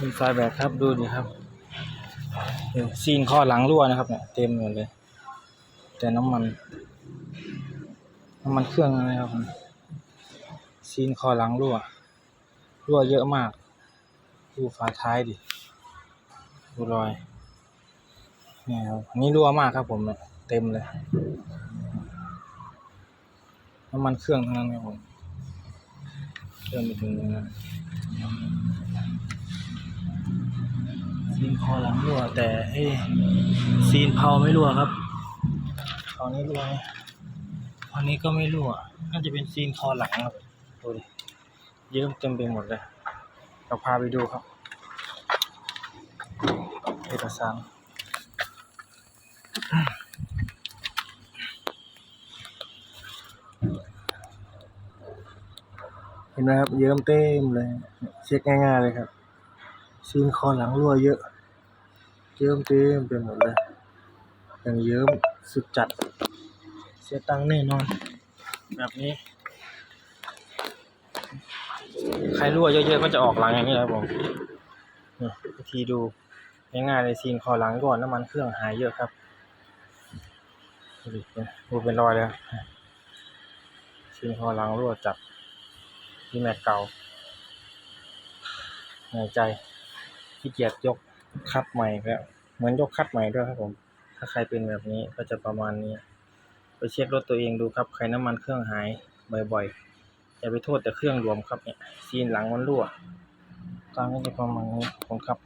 มีไฟแบตครับดูดิครับซีนข้อหลังรั่วนะครับเนี่ยเต็มหมดเลย แต่น้ำมัน น้ำมันเครื่องอะไรครับผมซีนคอหลังรั่ว รั่วเยอะมาก ดูฝาท้ายดิดูรอยเนี่ยครับนนี่รั่วมากครับผมเนี่ยเต็มเลย น้ำมันเครื่องทั้งนั้นครับผมเครื่องไปถึงนั้น ซีนคอหลังรั่ว แต่เอ้ซีนเพาไม่รั่วครับคราวนี้รั่วไหมอันนี้ก็ไม่รั่ว น่าจะเป็นซีนคอหลังครับดูดิเยิ้มเต็มไปหมดเลยเราพาไปดูครับเอกสารเห็นไหมครับเยิ้มเต็มเลย เช็คง่ายๆเลยครับซีนคอหลังรั่วเยอะ เยิ้มเต็มไปหมดเลยอย่างเยิ้มสุดจัด เสียตังค์แน่นอน แบบนี้ ใครรั่วเยอะๆก็จะออกหลังอย่างนี้ครับผมนี่วิธีดูง่ายๆเลยซีนคอหลังก่อนน้ำมันเครื่องหายเยอะครับดูเป็นรอยเลยซีนคอหลังรั่วจับที่แม็กเก่าหายใจขี้เกียจยก คัดใหม่แล้วเหมือนยกคัดใหม่ด้วยครับผม ถ้าใครเป็นแบบนี้ก็จะประมาณนี้ ไปเช็ครถตัวเองดูครับ ใครน้ำมันเครื่องหายบ่อยๆอย่าไปโทษแต่เครื่องรวมครับเนี่ยซีนหลังมันรั่วตามนี้จะประมาณนี้ผมครับ